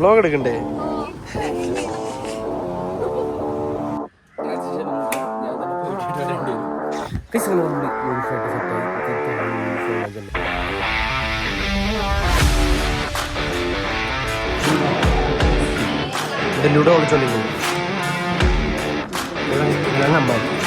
Vlog എടുക്കണ്ടേ? Ludo കളിച്ചോണ്ടിരിക്കുന്നു. അമ്മ ഹലോ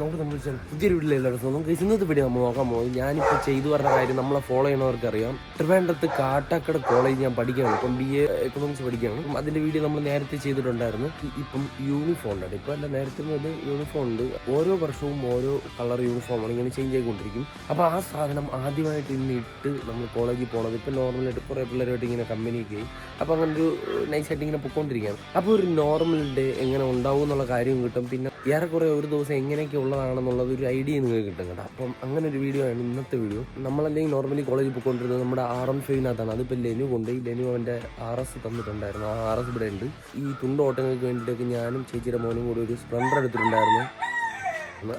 നമുക്ക് നമ്മൾ പുതിയൊരു പുതിയൊരു നടത്തുന്നു നമുക്ക് ഇന്നത്തെ വീഡിയോ നമ്മൾ നോക്കാൻ പോകും ഞാനിപ്പോൾ ചെയ്തു പറഞ്ഞ കാര്യം നമ്മളെ ഫോളോ ചെയ്യുന്നവർക്ക് അറിയാം ട്രിവാൻഡ്രത്ത് കാട്ടാക്കട കോളേജ് ഞാൻ പഠിക്കുകയാണ്. ഇപ്പം ബി എ എക്കണോമിക്സ് പഠിക്കുകയാണ്. അതിന്റെ വീഡിയോ നമ്മൾ നേരത്തെ ചെയ്തിട്ടുണ്ടായിരുന്നു. ഇപ്പം യൂണിഫോം ഉണ്ട് ഇപ്പം അല്ല നേരത്തെ മുതൽ യൂണിഫോം ഉണ്ട് ഓരോ വർഷവും ഓരോ കളർ യൂണിഫോമാണ് ഇങ്ങനെ ചേഞ്ച് ആയിക്കൊണ്ടിരിക്കും. അപ്പോൾ ആ സാധനം ആദ്യമായിട്ട് ഇന്ന് ഇട്ട് നമ്മൾ കോളേജിൽ പോണത് ഇപ്പം നോർമലായിട്ട് കുറേ പിള്ളേരുമായിട്ട് ഇങ്ങനെ കമ്പനിയൊക്കെ അപ്പോൾ അങ്ങനെ ഒരു നൈസായിട്ട് ഇങ്ങനെ പൊക്കോണ്ടിരിക്കുകയാണ്. അപ്പോൾ ഒരു നോർമൽ ഡേ എങ്ങനെ ഉണ്ടാവും എന്നുള്ള കാര്യം കിട്ടും. പിന്നെ ഏറെക്കുറെ ഒരു ദിവസം എങ്ങനെയൊക്കെ ഉള്ളതാണെന്നുള്ളത് ഒരു ഐഡിയ നിങ്ങൾക്ക് കിട്ടും കേട്ടോ. അപ്പം അങ്ങനെ ഒരു വീഡിയോ ആണ് ഇന്നത്തെ വീഡിയോ നമ്മളല്ലെങ്കിൽ നോർമലി കോളേജിൽ പോയിക്കൊണ്ടിരുന്നത് നമ്മുടെ ആർ എം ഫൈവിനകത്താണ് അതിപ്പോൾ ലെനു കൊണ്ട് ലെനു അവന്റെ ആർ എസ് തന്നിട്ടുണ്ടായിരുന്നു. ആ ആർ എസ് ഇവിടെ ഉണ്ട് ഈ തുണ്ട് ഓട്ടങ്ങൾക്ക് വേണ്ടിയിട്ടൊക്കെ ഞാനും ചേച്ചിയുടെ മോനും കൂടി ഒരു സ്പ്ലണ്ടർ എടുത്തിട്ടുണ്ടായിരുന്നു.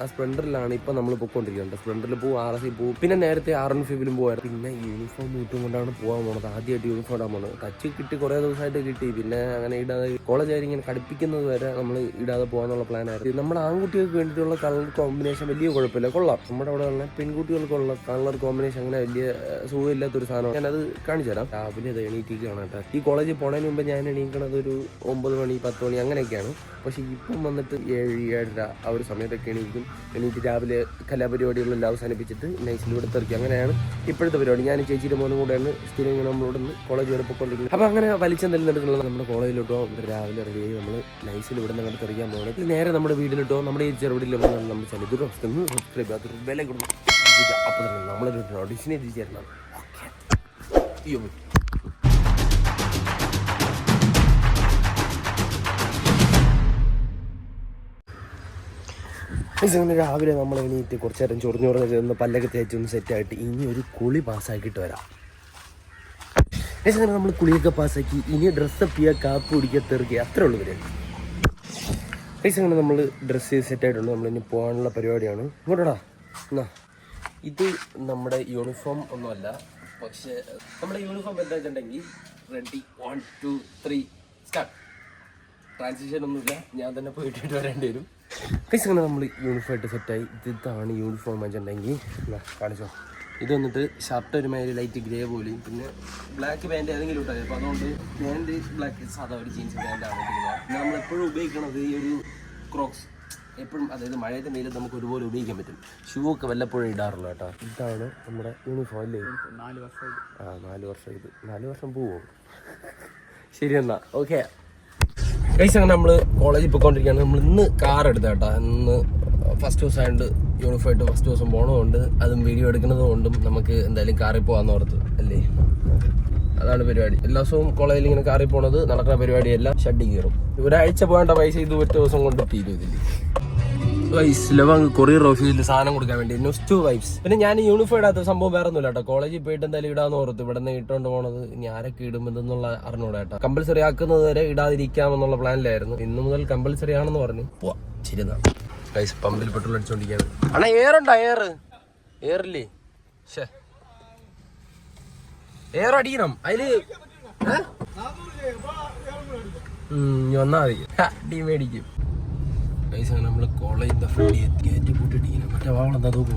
ആ സ്പ്ലെൻഡറിലാണ് ഇപ്പം നമ്മൾ പൊയ്ക്കൊണ്ടിരിക്കുന്നത് സ്പ്ലെൻഡറിൽ പോകും ആർ എസ് പോകും പിന്നെ നേരത്തെ ആർ എൻ ഫിവിലും പോകാറ് പിന്നെ യൂണിഫോം ഇട്ടും കൊണ്ടാണ് പോകാൻ പോണത്. ആദ്യമായിട്ട് യൂണിഫോം ഇടാൻ പോണത്. ടച്ച് കിട്ടി കുറേ ദിവസമായിട്ട് കിട്ടി. പിന്നെ അങ്ങനെ ഇടാതെ കോളേജ് ആയിരിക്കും ഇങ്ങനെ കടുപ്പിക്കുന്നത് വരെ നമ്മൾ ഇടാതെ പോകാനുള്ള പ്ലാൻ ആയിരുന്നു. നമ്മുടെ ആൺകുട്ടികൾക്ക് വേണ്ടിയിട്ടുള്ള കളർ കോമ്പിനേഷൻ വലിയ കുഴപ്പമില്ല. കൊള്ളാം. നമ്മുടെ അവിടെ ഉള്ള പെൺകുട്ടികൾക്കുള്ള കളർ കോമ്പിനേഷൻ അങ്ങനെ വലിയ സുഖമില്ലാത്തൊരു സാധനം ഞാനത് കാണിച്ചു തരാം. രാവിലെ അത് എണീറ്റിരിക്കുകയാണ് കേട്ടോ. ഈ കോളേജിൽ പോണതിന് മുമ്പ് ഞാൻ എണീക്കണത് ഒരു ഒമ്പത് മണി പത്ത് മണി അങ്ങനെയൊക്കെയാണ്. പക്ഷേ ഇപ്പം വന്നിട്ട് ഏഴ് ഏഴര ആ ഒരു സമയത്തൊക്കെ എണീക്കും. എണീറ്റ് രാവിലെ കലാപരിപാടികളെല്ലാം അവസാനിപ്പിച്ചിട്ട് നൈസിൽ ഇവിടെ തെറിക്കും അങ്ങനെയാണ് ഇപ്പോഴത്തെ പരിപാടി. ഞാൻ ചേച്ചിയുടെ മോനും കൂടെയാണ് സ്ഥിരം ഇങ്ങനെ നമ്മളോട് കോളേജ് വരെ പോയിക്കൊണ്ടിരിക്കുന്നത്. അപ്പോൾ അങ്ങനെ വലിച്ചെന്തെങ്കിലും നടക്കുന്നുള്ള നമ്മുടെ കോളേജിലോട്ടോ രാവിലെ റെഡി ആയി നമ്മൾ നൈസിൽ ഇവിടെ നിന്ന് അങ്ങോട്ട് തെറിക്കാൻ പോകണം നേരെ നമ്മുടെ വീട്ടിലിട്ടോ നമ്മുടെ ഈ ചെറുപടിയിൽ നമ്മൾ ചലിതൊരു സബ്സ്ക്രൈബ് ചെയ്യാത്തൊരു വില കൊടുക്കും. അപ്പോൾ തന്നെ നമ്മളൊരു ഓഡിഷനെ എത്തിച്ചേരണം അയ്യോ. അങ്ങനെ രാവിലെ നമ്മൾ എണീറ്റ് കുറച്ച് നേരം ചൊറിഞ്ഞു ചൊറിഞ്ഞ് ചെന്ന് പല്ലൊക്കെ തേച്ച് ഒന്ന് സെറ്റായിട്ട് ഇനി ഒരു കുളി പാസ്സാക്കിയിട്ട് വരാം. അങ്ങനെ നമ്മൾ കുളിയൊക്കെ പാസ്സാക്കി ഇനി ഡ്രസ്സപ്പ് ചെയ്യുക കാപ്പ് കുടിക്കുക തെറുക്കുക അത്രേ ഉള്ളൂ വരെ അങ്ങനെ നമ്മൾ ഡ്രസ്സ് ചെയ്ത് സെറ്റായിട്ടുണ്ട് നമ്മൾ ഇനി പോകാനുള്ള പരിപാടിയാണ്. ഇങ്ങോട്ടാ എന്നാ ഇത് നമ്മുടെ യൂണിഫോം ഒന്നുമല്ല. പക്ഷേ നമ്മുടെ യൂണിഫോം എന്താ വെച്ചിട്ടുണ്ടെങ്കിൽ ready one two three start transition ഒന്നുമില്ല. ഞാൻ തന്നെ പോയിട്ട് വരേണ്ടി വരും. കൈസ് അങ്ങനെ നമ്മൾ യൂണിഫോം ആയിട്ട് സെറ്റായി ഇതാണ് യൂണിഫോം വെച്ചിട്ടുണ്ടെങ്കിൽ കാണിച്ചോ. ഇത് വന്നിട്ട് ഷർട്ട് ഒരുമാതിരി ലൈറ്റ് ഗ്രേ പോലെയും പിന്നെ ബ്ലാക്ക് പാന്റ് ഏതെങ്കിലും ഇട്ടാൽ അപ്പോൾ അതുകൊണ്ട് പാന്റ് ബ്ലാക്ക് സാധാ ഒരു ജീൻസ് പാന്റാണ് പിന്നെ നമ്മൾ എപ്പോഴും ഉപയോഗിക്കുന്നത് ഈ ഒരു ക്രോക്സ് എപ്പോഴും അതായത് മഴയത്തെ വെയിലത്ത് നമുക്ക് ഒരുപോലെ ഉപയോഗിക്കാൻ പറ്റും. ഷൂ ഒക്കെ വല്ലപ്പോഴും ഇടാറുള്ളൂ കേട്ടോ. ഇതാണ് നമ്മുടെ യൂണിഫോം അല്ലേ? നാല് വർഷം ആ നാല് വർഷം ഇത് നാല് വർഷം പോവും? ശരി എന്നാ. ഓക്കെ ഗൈസ് അങ്ങനെ നമ്മൾ കോളേജിൽ പോയിക്കൊണ്ടിരിക്കുകയാണ് നമ്മൾ ഇന്ന് കാർ എടുത്ത കേട്ടോ ഇന്ന് ഫസ്റ്റ് ദിവസം ആയതുകൊണ്ട് യൂണിഫോമായിട്ട് ഫസ്റ്റ് ദിവസം പോകണമുണ്ട് അതും വീഡിയോ എടുക്കുന്നത് കൊണ്ടും നമുക്ക് എന്തായാലും കാറിൽ പോകാമെന്ന് ഓർത്ത് അല്ലേ? അതാണ് പരിപാടി. എല്ലാ ദിവസവും കോളേജിൽ ഇങ്ങനെ കാറിൽ പോണത് നടക്കുന്ന പരിപാടിയല്ല ഷഡ്ഡി കയറും. ഒരാഴ്ച പോകേണ്ട പൈസ ഇത് ഒറ്റ ദിവസം കൊണ്ട് തീരും ഇതിൽ വൈസ് ലവാങ് കൊറിയർ ഓഫീസിൽ സാധനം കൊടുക്കാൻ വേണ്ടി ന്യൂസ് വൈബ്സ് പിന്നെ ഞാൻ യൂണിഫോം ഇടാത്ത സംഭവം വേറെ ഒന്നുമില്ല കേട്ടോ. കോളേജിൽ പോയിട്ട് എന്തായാലും ഇടാന്ന് ഓർത്ത് ഇവിടെ നിന്ന് ഇട്ടുകൊണ്ട് പോണത് ഇനി ആരൊക്കെ ഇടുമെന്നുള്ള അറിഞ്ഞൂടാ കേട്ടോ. കമ്പൽസറി ആക്കുന്നത് വരെ ഇടാതിരിക്കാമെന്നുള്ള പ്ലാനിലായിരുന്നു ഇന്ന് മുതൽ കമ്പൽസറി ആണെന്ന് പറഞ്ഞു. പോവാ പമ്പിൽ പെട്രോൾ അടിച്ചോണ്ടിരിക്കാണ്. അണ്ണാ എയറുണ്ടോ എയർ എയറില്ലേ ശേ എയർ അടിക്കണം. അതിൽ വന്നാ മതി. അടി മേടിക്കും. പൈസ നമ്മൾ കോളേജിന്റെ എത്തി കയറ്റി കൂട്ടിട്ടിങ്ങനെ മറ്റേ വാവളം എന്താ തൂക്ക്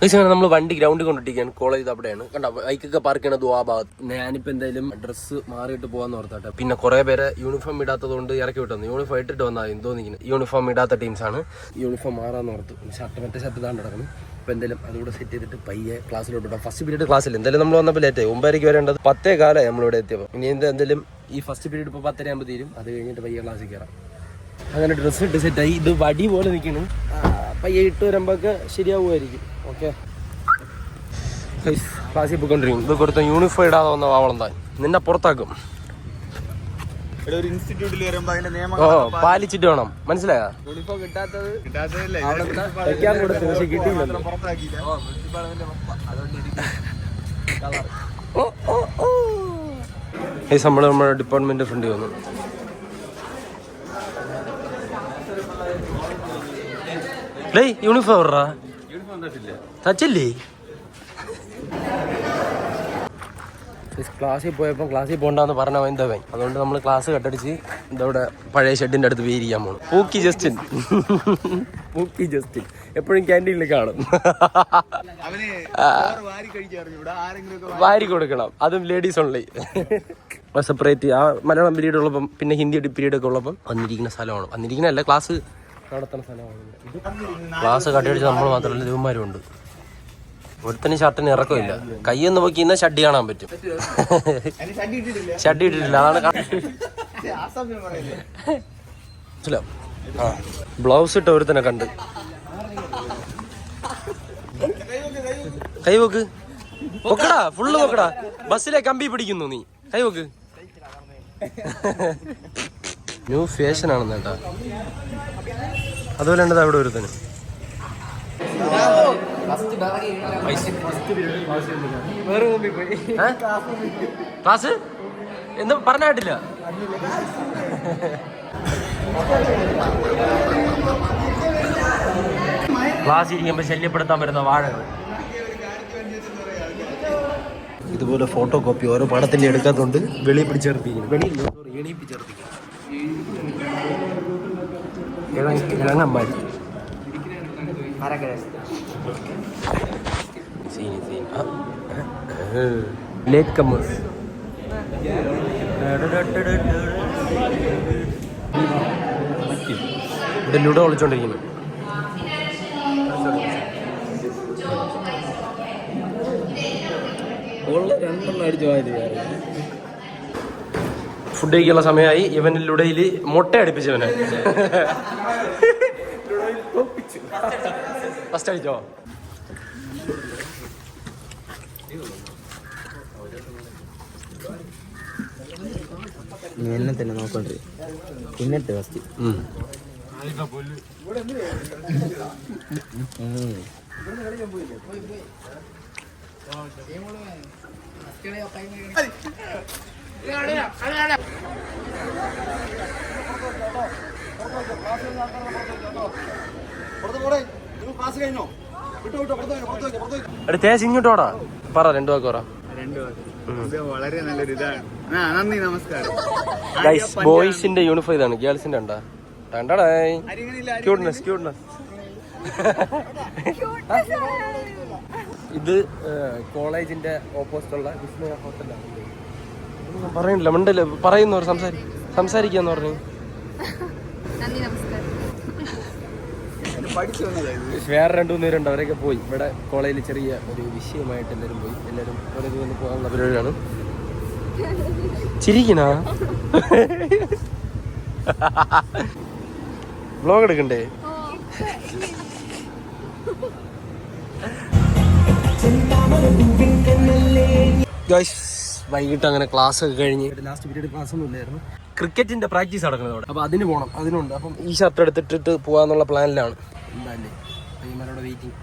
പോകണം നമ്മൾ വണ്ടി ഗ്രൗണ്ടിൽ കൊണ്ടിട്ടിരിക്കുകയാണ്. കോളേജ് അവിടെയാണ്. കണ്ട ബൈക്കൊക്കെ പാർക്ക് ചെയ്യണത് ആ ഭാഗത്ത്. ഞാനിപ്പോ എന്തായാലും ഡ്രസ്സ് മാറിയിട്ട് പോകാൻ ഓർത്താട്ടെ. പിന്നെ കുറെ പേരെ യൂണിഫോം ഇടാത്തത് കൊണ്ട് ഇറക്കി വിട്ടു യൂണിഫോം ഇട്ടിട്ട് വന്നാൽ എന്തോ നിൽക്കുന്നത് യൂണിഫോം ഇടാത്ത ടീംസ് ആണ്. യൂണിഫോം മാറാന്ന് ഓർത്തു. ഷർട്ട് മറ്റേ ഷർട്ട് താണ്ട് കിടക്കണം അപ്പോൾ എന്തായാലും അതുകൂടെ സെറ്റ് ചെയ്തിട്ട് പയ്യെ ക്ലാസ്സിലോട്ട് വിടാം ഫസ്റ്റ് പീരീഡ് ക്ലാസ്സിൽ എന്തായാലും നമ്മൾ വന്നപ്പോൾ ലേറ്റ് ആയി. ഒമ്പതരയ്ക്ക് വരേണ്ടത് പത്തേ കാലമായി നമ്മളിവിടെ എത്തിയപ്പോൾ ഇനി എന്താ എന്തായാലും ഈ ഫസ്റ്റ് പീരീഡ് ഇപ്പോൾ പത്തര ആകുമ്പോൾ തീരും. അത് കഴിഞ്ഞിട്ട് പയ്യെ ക്ലാസ്സിൽ കയറാം അങ്ങനെ ഡ്രസ്സ് ഇട്ട് സെറ്റായി ഇത് വടി പോലെ നിൽക്കുന്നു പയ്യെ ഇട്ട് വരുമ്പോഴൊക്കെ ശരിയാവുമായിരിക്കും. ഓക്കെ ക്ലാസ്സിൽ പോയിക്കൊണ്ടിരിക്കും ഇത് കൊടുത്ത യൂണിഫോം ഇടാതെ വന്ന വാവളം താൻ. നിന്നെ പുറത്താക്കും. ഇവിടെ ഒരു ഇൻസ്റ്റിറ്റ്യൂട്ടിൽ വരുമ്പോ അതിന്റെ നിയമങ്ങൾ പാലിച്ചിട്ട് വേണം. മനസ്സിലായോ? ഈ സംഭവം നമ്മുടെ ഡിപ്പാർട്ട്മെന്റ് ഫ്രണ്ട് വന്നു. ഡേയ് യൂണിഫോം എവിടാ തച്ചല്ലേ? ക്ലാസ്സിൽ പോയപ്പോൾ ക്ലാസ്സിൽ പോകണ്ടെന്ന് പറഞ്ഞ എന്തവൻ? അതുകൊണ്ട് നമ്മൾ ക്ലാസ് കട്ടടിച്ച് ഇതവിടെ പഴയ ഷെഡിന്റെ അടുത്ത് പേരിക്കാൻ പോകണം പൂക്കി ജസ്റ്റിൻ. പൂക്കി ജസ്റ്റിൻ. എപ്പോഴും ക്യാന്റീനിൽ കാണും. വാരി കൊടുക്കണം. അതും ലേഡീസ് ഓൺലി സെപ്പറേറ്റ് ആ മലയാളം പീരീഡ് ഉള്ളപ്പം പിന്നെ ഹിന്ദി പീരീഡ് ഒക്കെ ഉള്ളപ്പം വന്നിരിക്കുന്ന സ്ഥലമാണ്. വന്നിരിക്കുന്ന അല്ല ക്ലാസ് നടത്തുന്ന സ്ഥലമാണ് ക്ലാസ് കട്ടിയടിച്ച് നമ്മൾ മാത്രമല്ല ദേവന്മാരും ഉണ്ട് ഒരുത്തന് ഷർട്ടിന് ഇറക്കമില്ല. കൈയൊന്ന് നോക്കി ഇന്ന ഷഡ്ഡി കാണാൻ പറ്റും. ഷഡ്ഡി ഇട്ടിട്ടില്ല. അതാണ് ബ്ലൗസ് ഇട്ട ഒരുത്തനെ കണ്ട്. കൈ വെക്ക് വെക്കടാ ഫുള്ള് പൊക്കടാ. ബസ്സിലെ കമ്പി പിടിക്കുന്നു നീ. കൈ വെക്ക് ന്യൂ ഫാഷൻ ആണെന്ന് കേട്ടാ. അതുപോലെ ഉണ്ടത് അവിടെ ഒരുത്തന്? ക്ലാസ്? എന്ന് പറഞ്ഞാട്ടില്ല ക്ലാസ് ഇരിക്കുമ്പോൾ ശല്യപ്പെടുത്താൻ വരുന്ന വാഴകൾ. ഇതുപോലെ ഫോട്ടോ കോപ്പി ഓരോ പടത്തിന്റെ എടുക്കാത്തോണ്ട് വെളിയിൽ പിടിച്ചേർത്തിരിക്കുന്നു വെളിയിൽ സോറി സീനി ലേറ്റ് കമ്മേഴ്സ് ഇവിടെ ലുഡോ കളിച്ചോണ്ടിരിക്കുന്നു. രണ്ടെണ്ണം അടിച്ചു പോയത് ഫുഡ് കഴിക്കാനുള്ള സമയമായി ഇവന് ലുഡയിൽ മുട്ട അടുപ്പിച്ചവന്. ഫസ്റ്റ് അടിച്ചോ? എന്നെ തന്നെ നോക്കണ്ടേ. പിന്നിട്ട് ഫസ്റ്റ്. പുറത്ത് ഇങ്ങോട്ടോടാ പറ രണ്ടു വാക്ക് പറ. രണ്ട് വാക്ക്. വളരെ നല്ലൊരു ഇതാണ്. ആ നന്ദി നമസ്കാരം. ഗൈസ് ബോയ്സിന്റെ യൂണിഫോം ഇതാണ്. ഗേൾസിന്റെ ഉണ്ടാ? രണ്ടാടായി ക്യൂട്ട്നസ് ക്യൂട്ട്നസ് ക്യൂട്ട്നെസ് ഇത് കോളേജിന്റെ ഓപ്പോസിറ്റ് ഉള്ള വിസ്മയ ഹോട്ടലാണ് ഒന്നും പറയുന്നില്ല. മണ്ടല്ലേ? പറയുന്നവർ സംസാരി സംസാരിക്കാന്ന് പറഞ്ഞു. വേറെ രണ്ടു മൂന്ന് പേരുണ്ട്. അവരൊക്കെ പോയി. ഇവിടെ കോളേജിൽ ചെറിയ ഒരു വിഷയമായിട്ട് എല്ലാവരും പോയി. എല്ലാവരും ഓരോ ദിവസം പോകാനുള്ള പരിപാടിയാണ് ചിരിക്കണ? വ്ലോഗ് എടുക്കണ്ടേ? ഗൈസ് വൈകിട്ട് അങ്ങനെ ക്ലാസ് ഒക്കെ കഴിഞ്ഞ് ലാസ്റ്റ് പീരീഡ് ക്ലാസ് ഒന്നും ഇല്ലായിരുന്നു. ക്രിക്കറ്റിന്റെ പ്രാക്ടീസ് നടക്കുന്നത് അവിടെ. അപ്പൊ അതിന് പോകണം അതിനുണ്ട്. അപ്പം ഈ ഷർട്ട് എടുത്തിട്ടിട്ട് പോവാന്നുള്ള പ്ലാനിലാണ്. വെയിറ്റിംഗ്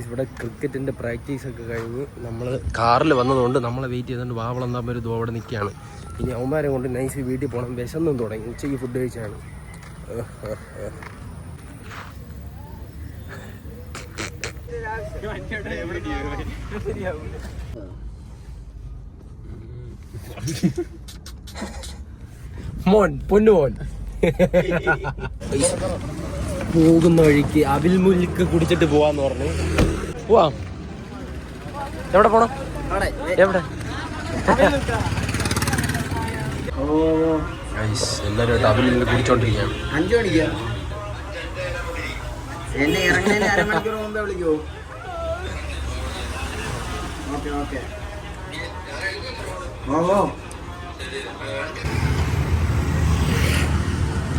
ഇവിടെ ക്രിക്കറ്റിന്റെ പ്രാക്ടീസ് ഒക്കെ കഴിഞ്ഞ് നമ്മൾ കാറിൽ വന്നതുകൊണ്ട് നമ്മളെ വെയിറ്റ് ചെയ്തുകൊണ്ട് വാവളം ഒരു അവിടെ നിൽക്കുകയാണ്. ഇനി അവന്മാരെ കൊണ്ട് നൈസ് വീട്ടിൽ പോകണം വിശന്നും തുടങ്ങി. ഉച്ചയ്ക്ക് ഫുഡ് കഴിച്ചാണ്. മോൻ പൊന്നുമോൻ പോകുന്ന വഴിക്ക് അവിൽ മുൽക്ക് കുടിച്ചിട്ട് പോവാന്ന് പറഞ്ഞു. പോവാ. എവിടെ പോണം? എവിടെ? എല്ലാരും എന്നെ അരമണിക്കൂർ മുമ്പേ ഓക്കെ ഓക്കെ. ഓ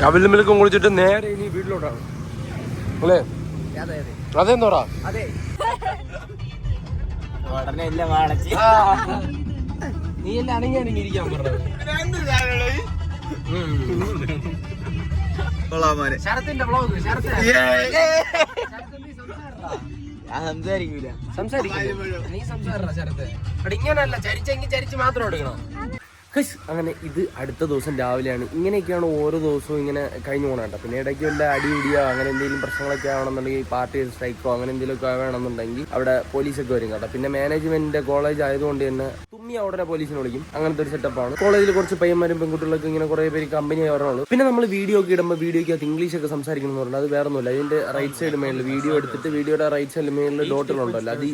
അവിൽ മിൽക്കും കുടിച്ചിട്ട് നേരെ ഇനി വീട്ടിലോട്ടാണ്. അല്ലേ? അതെ അതെ. അതെന്തോടാ? നീ എല്ലാം അണങ്ങി അണങ്ങി ഇരിക്കാൻ പറഞ്ഞത്. ബ്ലോഗ് ശരത്തിന്റെ സംസാരിക്കൂല. സംസാരിക്കും നീ അവിടെ ഇങ്ങനല്ല ചരിച്ചെങ്കിൽ ചരിച്ച് മാത്രം എടുക്കണം. ഹസ്, അങ്ങനെ ഇത് അടുത്ത ദിവസം രാവിലെയാണ്. ഇങ്ങനെയൊക്കെയാണ് ഓരോ ദിവസവും ഇങ്ങനെ കഴിഞ്ഞു പോകണം കേട്ടോ. പിന്നെ ഇടയ്ക്ക് വല്ല അടി ഇടിയോ അങ്ങനെ എന്തെങ്കിലും പ്രശ്നങ്ങളൊക്കെ ആവണമെന്നുണ്ടെങ്കിൽ പാർട്ടി സ്ട്രൈക്കോ അങ്ങനെ എന്തെങ്കിലുമൊക്കെ ആവണമെന്നുണ്ടെങ്കിൽ അവിടെ പോലീസൊക്കെ വരും കേട്ടോ. പിന്നെ മാനേജ്മെന്റിന്റെ കോളേജ് ആയതുകൊണ്ട് തന്നെ തുമ്മി അവിടെ പോലീസിനെ വിളിക്കും. അങ്ങനത്തെ ഒരു സെറ്റപ്പാണ് കോളേജിൽ കുറച്ച് പയ്യന്മാരും പെൺകുട്ടികളൊക്കെ ഇങ്ങനെ കുറേ പേര് കമ്പനി വരണുള്ളൂ പിന്നെ നമ്മൾ വീഡിയോ ഒക്കെ ഇടുമ്പോൾ അത് ഇംഗ്ലീഷ് ഒക്കെ സംസാരിക്കണം എന്ന് പറഞ്ഞാൽ അത് വേറെ ഒന്നുമില്ല. അതിന്റെ റൈറ്റ് സൈഡ് മേളിൽ വീഡിയോ എടുത്തിട്ട് വീഡിയോയുടെ റൈറ്റ് സൈഡ് മേളിൽ ഡോട്ടുകളുണ്ടല്ലോ അത്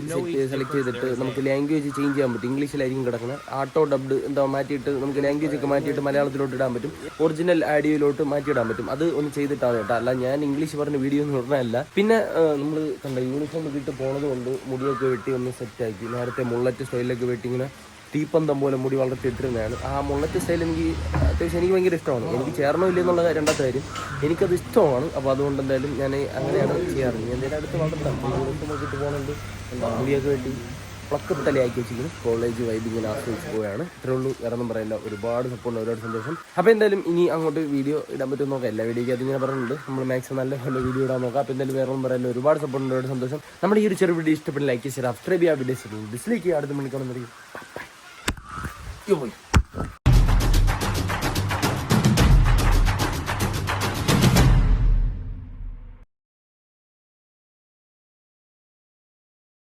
സെലക്ട് ചെയ്തിട്ട് നമുക്ക് ലാംഗ്വേജ് ചേഞ്ച് ചെയ്യാൻ പറ്റും. ഇംഗ്ലീഷിലായിരിക്കും കിടക്കുന്നത് ആട്ടോ ഡബ്ഡ് എന്താ മാറ്റിയിട്ട് നമുക്ക് ലാംഗ്വേജ് ഒക്കെ മാറ്റിയിട്ട് മലയാളത്തിലോട്ട് ഇടാൻ പറ്റും. ഒറിജിനൽ ആഡിയോയിലോട്ട് മാറ്റിയിടാൻ പറ്റും. അത് ഒന്ന് ചെയ്തിട്ടാണ് കേട്ടോ. അല്ല ഞാൻ ഇംഗ്ലീഷ് പറഞ്ഞ വീഡിയോ എന്ന് പറഞ്ഞല്ല പിന്നെ നമ്മൾ കണ്ട യൂണിഫോം ഇട്ടിട്ട് പോണത് കൊണ്ട് മുടിയൊക്കെ വെട്ടി ഒന്ന് സെറ്റ് ആക്കി. നേരത്തെ മുള്ളറ്റ് സ്റ്റൈലൊക്കെ വെട്ടി ഇങ്ങനെ തീപ്പന്തം പോലെ മുടി വളർത്തിയിട്ടിരുന്നതാണ് ആ മുള്ളറ്റ് സ്റ്റൈൽ എനിക്ക് അത്യാവശ്യം എനിക്ക് ഭയങ്കര ഇഷ്ടമാണ്. എനിക്ക് ചേർന്നോ ഇല്ല എന്നുള്ള രണ്ടാമത്തെ കാര്യം. എനിക്കത് ഇഷ്ടമാണ്. അപ്പോൾ അതുകൊണ്ട് എന്തായാലും ഞാൻ അങ്ങനെയാണ് ചെയ്യാറ്. ഞാൻ എന്തെങ്കിലും അടുത്ത് വളർത്താം. മുടിയൊക്കെ വെട്ടി പ്ലക്കപ്പ് തലയാക്കി വെച്ചിരിക്കുന്നു. കോളേജ് വൈബ് ഇങ്ങനെ ആസ്വദിച്ച് പോവുകയാണ്. ഇത്രേ ഉള്ളൂ. വേറെ ഒന്നും പറയില്ല ഒരുപാട് സപ്പോർട്ട് ഒരുപാട് സന്തോഷം. അപ്പോൾ എന്തായാലും ഇനി അങ്ങോട്ട് വീഡിയോ ഇടാൻ പറ്റുമെന്ന് നോക്കാം. എല്ലാ വീഡിയോയ്ക്ക് അതിങ്ങനെ പറഞ്ഞുണ്ട് നമ്മൾ മാക്സിമം നല്ല നല്ല വീഡിയോ ഇടാൻ നോക്കാം. അപ്പോൾ എന്തായാലും വേറൊന്നും പറയില്ല ഒരുപാട് സപ്പോർട്ട് ഒരുപാട് സന്തോഷം. നമ്മുടെ ഈ ഒരു ചെറിയ വീഡിയോ ഇഷ്ടപ്പെട്ട് ലൈക്ക് ചെയ്യുക സബ്സ്ക്രൈബ് ചെയ്യുക വീഡിയോ ഡിസ്ലൈക്ക് ചെയ്യുക അടുത്ത മണിക്കാണെന്നറിയും പോയി